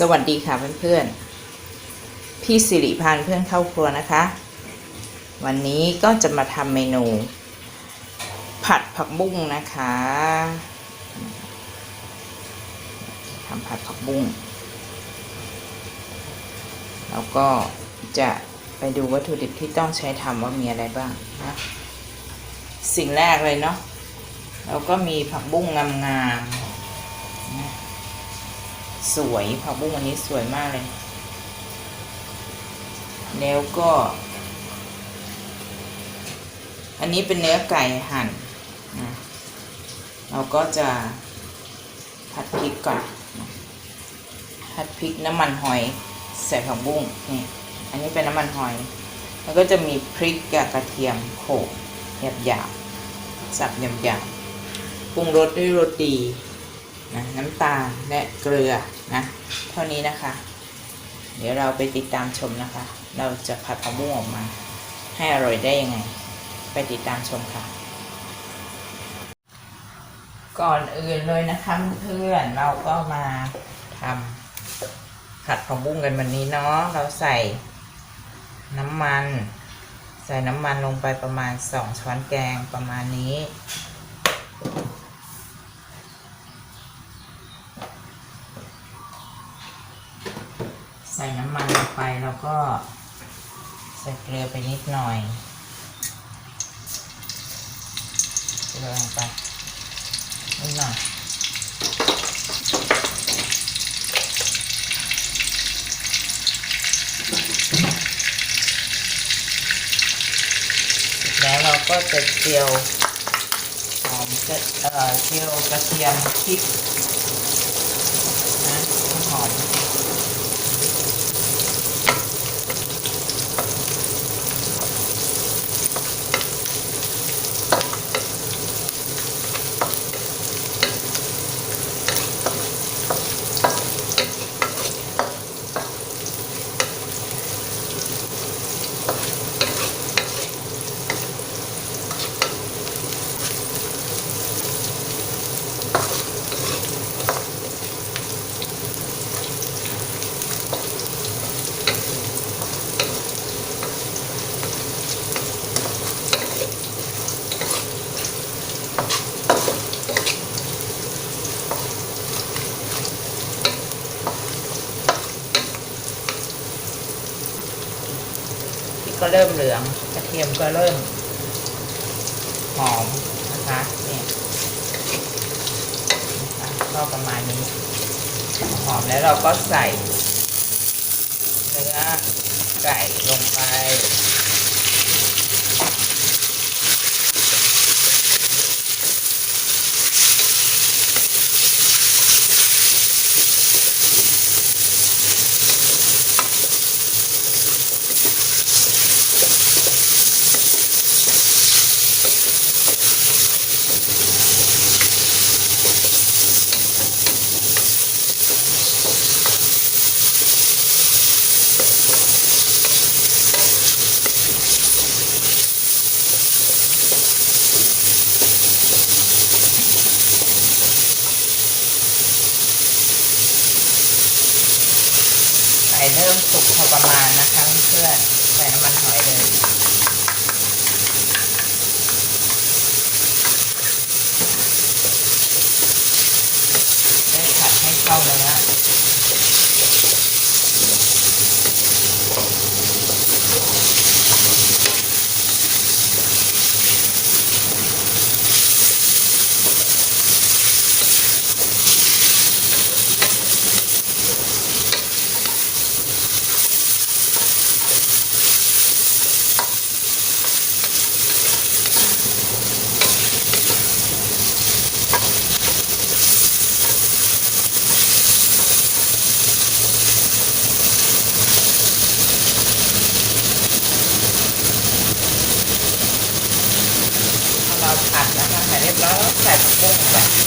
สวัสดีค่ะเพื่อนๆ พี่สิริพันธ์เพื่อนเข้าครัวนะคะ วันนี้ก็จะมาทำเมนู ผัดผักบุ้งนะคะทำผัดผักบุ้ง แล้วก็จะไปดูวัตถุดิบที่ต้องใช้ทำว่ามีอะไรบ้างนะ สิ่งแรกเลยเนาะ แล้วก็มีผักบุ้งงามๆ สวยผักบุ้งวันนี้สวยมากเลย แล้วก็ อันนี้เป็นเนื้อไก่หั่นนะเราก็จะผัดพริกก่อนผัดพริกน้ำมันหอยใส่ผักบุ้งนี่อันนี้เป็นน้ำมันหอย แล้วก็จะมีพริกกับกระเทียมโขลกหยาบๆสับหยาบๆปรุงรสด้วยรสดีนะน้ำตาลและเกลือ นะเท่านี้นะคะ เดี๋ยวเราไปติดตามชมนะคะ เราจะผัดผักบุ้งออกมา ให้อร่อยได้ยังไง ไปติดตามชมค่ะ ก่อนอื่นเลยนะคะเพื่อนเราก็มาทำผัดผักบุ้งกันวันนี้เนาะเราใส่น้ำมัน ใส่น้ำมันลงไปประมาณสองช้อนแกงประมาณนี้ ไปแล้วก็ใส่เกลือไปนิดหน่อยเกลือลงไปนิดหน่อยแล้วเราก็จะเจียวหอมกระเอ่อเจียวกระเทียมพริกนะหอม เริ่มเหลืองกระเทียมก็เริ่มหอมนะคะเนี่ยนะคะก็ประมาณนี้ หอมแล้วเราก็ใส่เนื้อไก่ลงไป สุกพอประมาณนะคะเพื่อนใส่น้ำมันหอยเลย ได้ผัดให้เข้าเนื้อพอเราผัดนะคะผัดเรียบร้อย แล้วใส่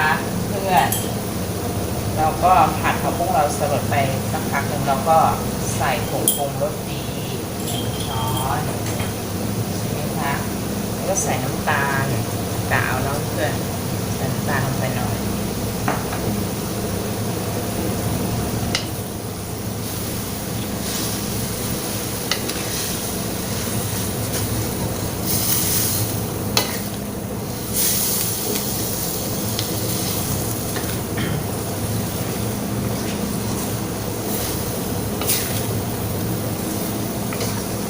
ผักบุ้งไป เราก็ผัดผักบุ้งเราสลดไปสักพัก หนึ่งเราก็ใส่ผงปรุงรสดีหนึ่งช้อนใช่ไหมคะแล้วก็ใส่น้ำตาลกาวแล้วเพื่อนใส่น้ำตาลลงไปหน่อย เราก็จะจะให้หอมหน่อยแล้วก็ใส่เต้าเจี้ยว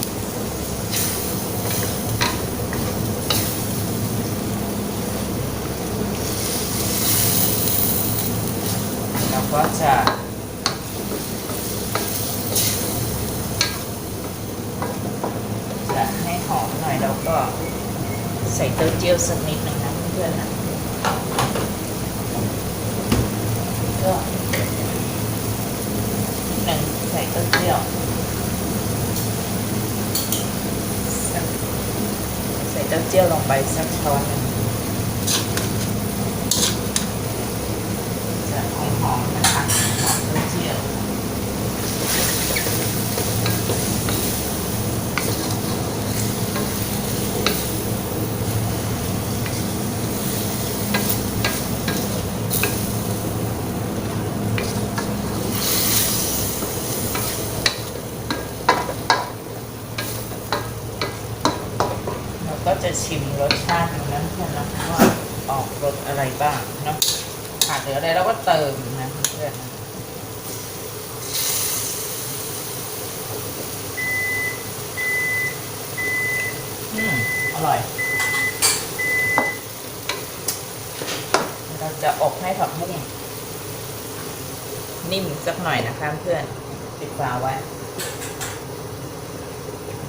สักนิดหนึ่งนะเพื่อนๆนะก็หนึ่งใส่เต้าเจี้ยวใส่เต้าเจี้ยวลงไปสักช้อนนึง จะหอมหอมๆนะคะหอมเต้าเจี้ยวเรา ก็จะชิมรสชาติของนั้นเพื่อนนะว่าออกรสอะไรบ้างเนาะขาดเหลืออะไรเราก็เติมนะเพื่อนอืมอร่อยเราจะอบให้ผักบุ้งนิ่มสักหน่อยนะคะเพื่อนปิดฝาไว้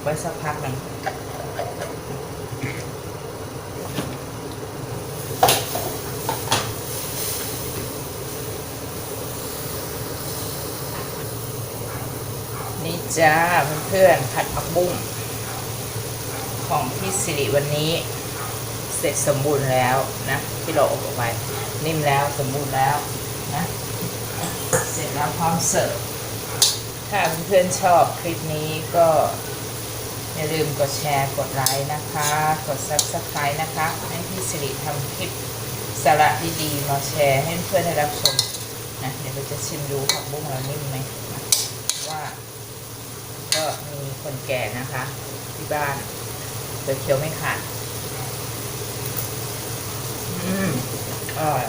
ไว้สักพักหนึ่ง นี่ จ้าเพื่อนๆผัดผักบุ้งของพี่สิริวันนี้ เสร็จสมบูรณ์แล้วนะ ที่เราอบออกไปนิ่มแล้วสมบูรณ์แล้วนะ เสร็จแล้วพร้อมเสิร์ฟถ้าเพื่อนๆชอบคลิปนี้ก็อย่าลืมกดแชร์กดไลค์นะคะ กด subscribe นะคะ ให้พี่สิริทำคลิปสาระดีๆมาแชร์ให้เพื่อนๆได้รับชมนะเดี๋ยวเราจะชิมดูผักบุ้งเรานิ่มไหม ก็มีคนแก่นะคะ ที่บ้านเดี๋ยวเคี้ยวไม่ขาดอืมอร่อย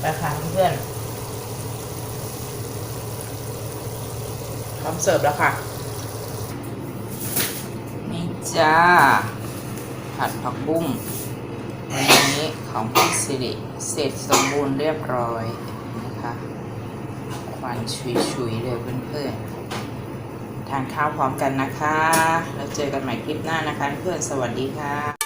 ไปค่ะเพื่อนพร้อมเสิร์ฟแล้วค่ะ นี่จ้า ผัดผักบุ้งวันนี้ของพี่สิริเสร็จสมบูรณ์เรียบร้อยนะคะ ควันชุยๆเลยเพื่อนๆ ทานข้าวพร้อมกันนะคะ แล้วเจอกันใหม่คลิปหน้านะคะ เพื่อนสวัสดีค่ะ